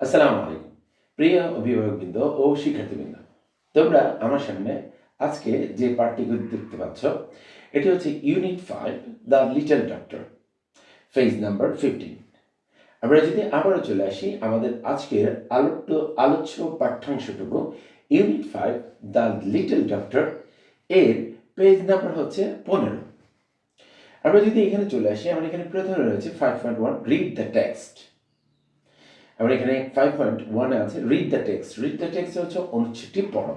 আসসালামু আলাইকুম। প্রিয় অভিভাবকবৃন্দ ও শিক্ষার্থীবৃন্দ, তোমরা আমার সামনে আজকে যে পাঠটি দেখতে পাচ্ছ, এটি হচ্ছে unit five the little doctor page number fifteen আমরা যদি আবারও চলে আসি, আমাদের আজকের আলোচ্য আলোচ্য পাঠ্যাংশটুকু unit five the little doctor এর পেজ নাম্বার হচ্ছে পনেরো। আমরা যদি এখানে চলে আসি, আমরা এখানে প্রথমে রয়েছে five point one read the text এবং এখানে ফাইভ পয়েন্ট ওয়ানে আছে read the text read the text হচ্ছে অনুচ্ছেদটি পড়ো।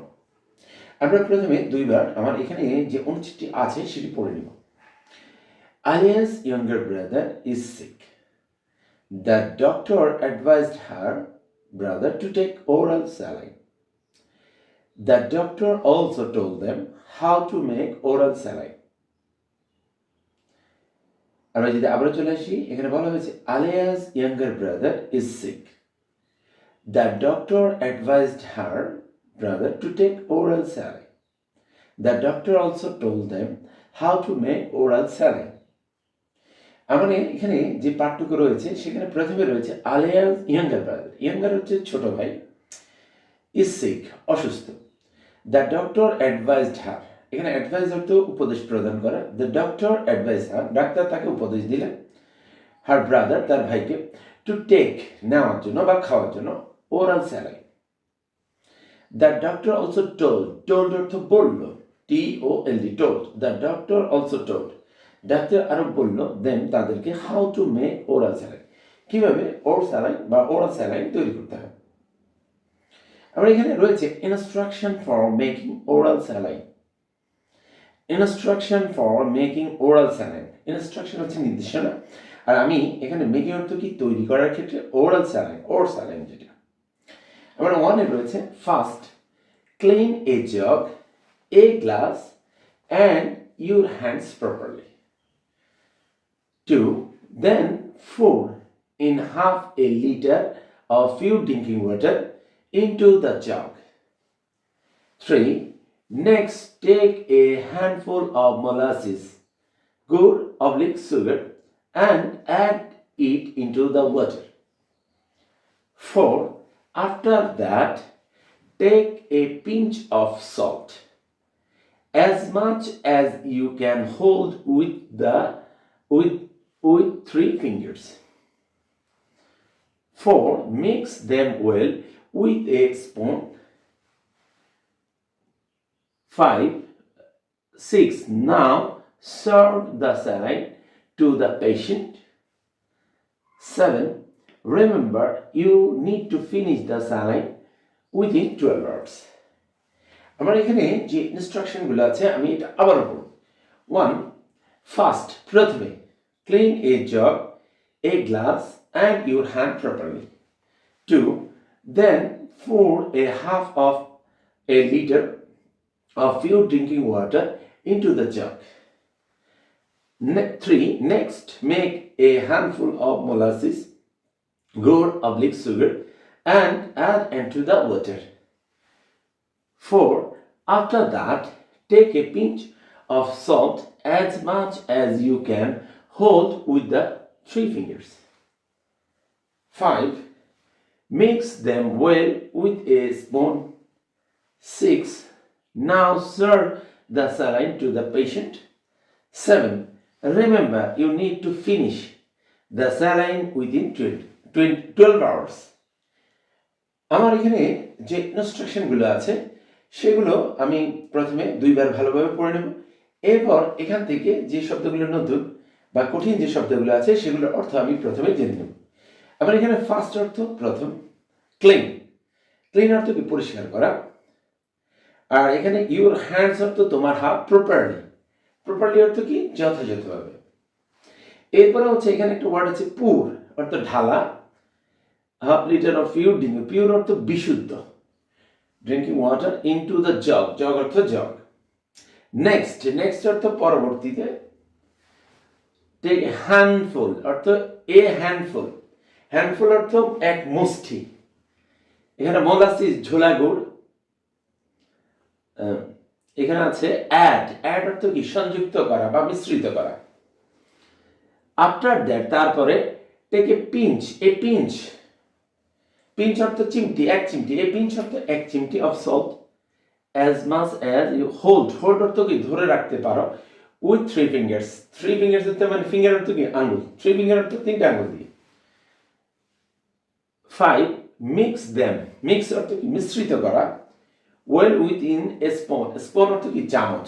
আমরা প্রথমে দুইবার আমার এখানে যে অনুচ্ছেদটি আছে সেটি পড়ে নিব। Alia's younger brother is sick. The doctor advised her brother to take oral saline. The doctor also told them how to make oral saline. আমরা যদি আবার চলে আসি, এখানে বলা হয়েছে Alia's younger brother is sick the doctor advised her brother to take oral saline the doctor also told them how to make oral saline মানে এখানে যে পাঠটুকু রয়েছে, সেখানে প্রথমে রয়েছে আলিয়াস ইয়াঙ্গার ব্রাদার ইয়াঙ্গার হচ্ছে ছোট ভাই ইজ সিক অসুস্থ। দ্য ডক্টর অ্যাডভাইসড হার এখানে অ্যাডভাইস অর্থ উপদেশ প্রদান করা। দ্য ডক্টর অ্যাডভাইস হার ডাক্তার তাকে উপদেশ দিলেন হার ব্রাদার তার ভাইকে টু টেক নেওয়ার জন্য বা খাওয়ার জন্য oral saline the doctor also told told অর্থ বলল T O L D told the doctor also told doctor আরও বলল দেন তাদেরকে how to make oral saline কীভাবে ওর স্যালাইন বা ওরাল স্যালাইন তৈরি করতে হয়। আমরা এখানে রয়েছে instruction for making oral saline instruction for making oral saline instruction হচ্ছে নির্দেশনা আর আমি এখানে মেকিং অর্থ কি তৈরি করার ক্ষেত্রে ওরাল স্যালাইন ওর স্যালাইন যেটা আমার ওয়ানে রয়েছে first clean a jug a glass and your hands properly two then pour in half a liter of pure drinking water into the jug. 3. Next, take a handful of molasses, good oblique sugar, and add it into the water. 4. After that, take a pinch of salt, as much as you can hold with the with with three fingers. 4. Mix them well with a spoon. 5. 6. Now serve the saline to the patient. 7. Remember, you need to finish the saline within 12 hours. আমার এখানে যে ইনস্ট্রাকশনগুলো আছে আমি এটা আবার পড়ব one first প্রথমে clean a jug a glass and your hand properly. Two, then pour a half of a liter of few drinking water into the jug. Ne- three, next make a handful of molasses, gourd oblique sugar, and add into the water. Four, after that, take a pinch of salt as much as you can hold with the three fingers. 5. Mix them well with a spoon. 6. Now serve the saline to the patient. 7. Remember, you need to finish the saline within 12, 12 hours. আমার এখানে যে ইনস্ট্রাকশনগুলো আছে সেগুলো আমি প্রথমে দুইবার ভালোভাবে পড়ে নেব এরপর এখান থেকে যে শব্দগুলো নতুন বা কঠিন যে শব্দগুলো আছে সেগুলোর অর্থ আমি প্রথমে জেনে নেব আবার এখানে ফার্স্ট অর্থ প্রথম ক্লিন ক্লিন অর্থ কি পরিষ্কার করা আর এখানে ইউর হ্যান্ডস অর্থ তোমার হাত প্রপারলি প্রপারলি অর্থ কি? যথাযথভাবে। এরপরে হচ্ছে এখানে একটা ওয়ার্ড আছে পুর, অর্থ ঢালা। Half litre of pure drinking pure অর্থ বিশুদ্ধ। Drinking water into the jug jug অর্থ জগ নেক্সট নেক্সট অর্থ পরবর্তীতে। টেক হ্যান্ডফুল অর্থ এ হ্যান্ডফুল হ্যান্ডফুল অর্থ এক মুষ্টি। এখানে মোলাসিস ঝোলা গুড় এখানে আছে অ্যাড অ্যাড অর্থ কি? সংযুক্ত করা বা মিশ্রিত করা। আফটার দ্যাট তারপরে take a pinch a pinch pinch অর্থ চিমটি, এক চিমটি। এ পিঞ্চ অর্থ এক চিমটি of salt as much as you hold hold অর্থ কি? ধরে রাখতে পারো। With three fingers three fingers অর্থ মানে ফিঙ্গার অর্থ কি? আঙুল থ্রি ফিঙ্গার অর্থ তিনটা আঙুল দিয়ে। ফাইভ মিক্স দেম মিক্স অর্থ কি? মিশ্রিত করা। Well with in a spoon অর্থ কি? চামচ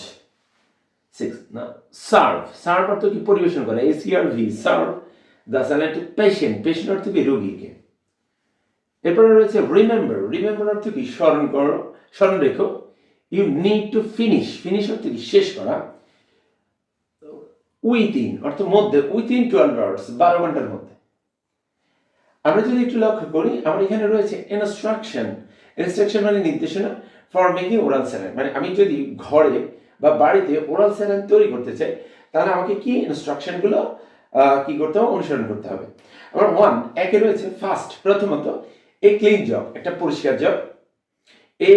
সিক্স না সার্ভ সার্ভ অর্থ কি? পরিবেশন করা S R V serve the salad to patient patient অর্থ কি? রোগীকে। এরপরে রয়েছে রিমেম্বার রিমেম্বার অর্থ কি? স্মরণ করো, স্মরণ রেখো। You need to finish finish অর্থ কি? শেষ করা। উইথিন অর্থ মধ্যে উইথিন টুয়েলভ আওয়ার্স বারো ঘণ্টার মধ্যে। আমরা যদি একটু লক্ষ্য করি, আমার এখানে রয়েছে ইনস্ট্রাকশন ইনস্ট্রাকশন মানে নির্দেশনা। ফর মেকিং ওরাল স্যালাড মানে আমি যদি ঘরে বা বাড়িতে ওরাল স্যালাড তৈরি করতে চাই, তাহলে আমাকে কি ইনস্ট্রাকশনগুলো কি করতে হবে? অনুসরণ করতে হবে। আমার ওয়ান একে রয়েছে ফার্স্ট প্রথমত এ ক্লিন জব একটা পরিষ্কার জব এ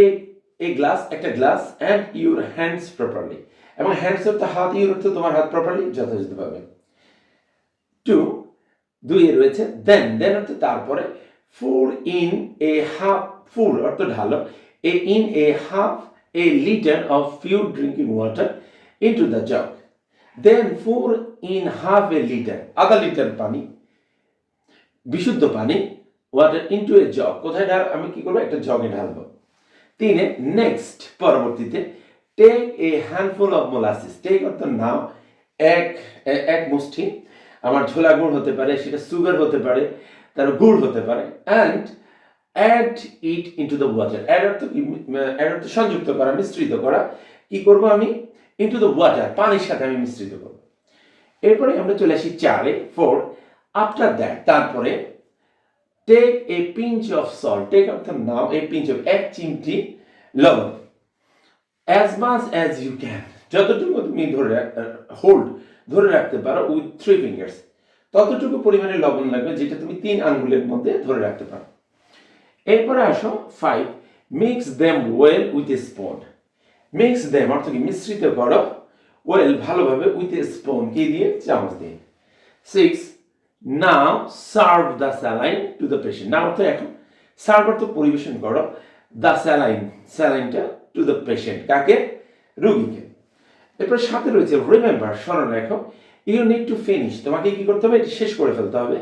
এ গ্লাস একটা glass and your hands properly এবং হ্যান্ডস অর্থ হাত ইউর অর্থ তোমার হাত প্রপারলি যথাযথভাবে। টু দুইয়ে রয়েছে দেন দেন অর্থ তারপরে ফুল ইন এ হাফ ফুল অর্থ ঢালো a in a half a litre of pure drinking water into the jug then pour in half a litre আধা লিটার পানি বিশুদ্ধ পানি ওয়াটার ইন্টু এ জগ কোথায় ঢাল, আমি কি করব? একটা জগে ঢালবো। তিনে নেক্সট পরবর্তীতে take a handful of molasses take অর্থ নাও এক এক মুষ্টি। আমার ঝোলা গুড় হতে পারে, সেটা সুগার হতে পারে তার গুড় হতে পারে and add it into the water add অর্থ কি? অ্যাড অর্থ সংযুক্ত করা, মিশ্রিত করা। কি করব আমি? ইন্টু দ্য ওয়াটার পানির সাথে আমি মিশ্রিত করব। এরপরে আমরা চলে আসি চারে ফোর আফটার দ্যাট তারপরে take a pinch of salt take অর্থ নাও এ পিঞ্চ অফ এক চিমটি লবণ। As much as you can যতটুকু তুমি ধরে হোল্ড ধরে রাখতে পারো উইথ থ্রি ফিঙ্গার্স ততটুকু পরিমাণে লবণ লাগবে যেটা তুমি তিন আঙ্গুলের মধ্যে ধরে রাখতে পারো। এরপরে আসো five mix them well with a spoon mix them অর্থ কি? মিশ্রিত করো ওয়েল ভালোভাবে উইথ এ স্পন কি দিয়ে? চামচ দিয়ে। Six now serve the saline to the patient now অর্থ এখন সার্ভ অর্থ পরিবেশন করো দ্য স্যালাইন স্যালাইনটা টু দ্য পেশেন্ট কাকে? রুগীকে। এরপর সাথে রয়েছে রিমেম্বার স্মরণ রাখো ইউ নিড টু ফিনিশ তোমাকে কি করতে হবে? শেষ করে ফেলতে হবে।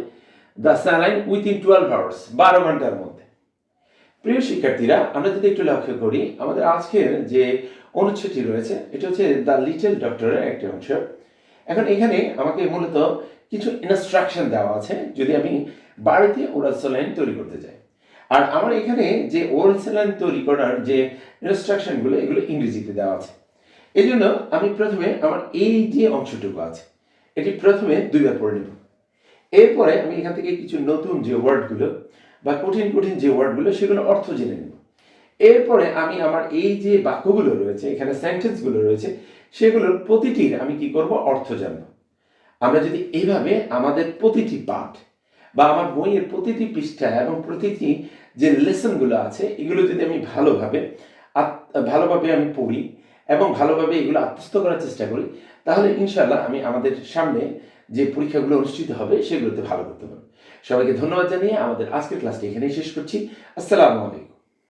The saline within twelve hours বারো ঘণ্টার মধ্যে। প্রিয় শিক্ষার্থীরা, আমরা যদি একটু লক্ষ্য করি, আমাদের আজকের যে অনুচ্ছেদটি রয়েছে, এটা হচ্ছে দ্য লিটল ডক্টরের একটি অংশ। এখন এখানে আমাকে মূলত কিছু ইনস্ট্রাকশন দেওয়া আছে, যদি আমি বাড়িতে ওরাল তৈরি করতে চাই। আর আমার এখানে যে ওরাল তৈরি করার যে ইনস্ট্রাকশনগুলো এগুলো ইংরেজিতে দেওয়া আছে। এই জন্য আমি প্রথমে আমার এই যে অংশটুকু আছে, এটি প্রথমে দুইবার পড়ে নেব। এরপরে আমি এখান থেকে কিছু নতুন যে ওয়ার্ডগুলো বা কঠিন কঠিন যে ওয়ার্ডগুলো সেগুলো অর্থ জেনে নেব। এরপরে আমি আমার এই যে বাক্যগুলো রয়েছে, এখানে সেন্টেন্সগুলো রয়েছে, সেগুলোর প্রতিটির আমি কি করব? অর্থ জানব। আমরা যদি এইভাবে আমাদের প্রতিটি পাঠ বা আমার বইয়ের প্রতিটি পৃষ্ঠা এবং প্রতিটি যে লেসনগুলো আছে, এগুলো যদি আমি ভালোভাবে ভালোভাবে আমি পড়ি এবং ভালোভাবে এগুলো আত্মস্থ করার চেষ্টা করি, তাহলে ইনশাল্লাহ আমি আমাদের সামনে যে পরীক্ষাগুলো অনুষ্ঠিত হবে, সেগুলোতে ভালো করতে পারবে। সবাইকে ধন্যবাদ জানিয়ে আমাদের আজকের ক্লাসটি এখানেই শেষ করছি। আসসালামু আলাইকুম।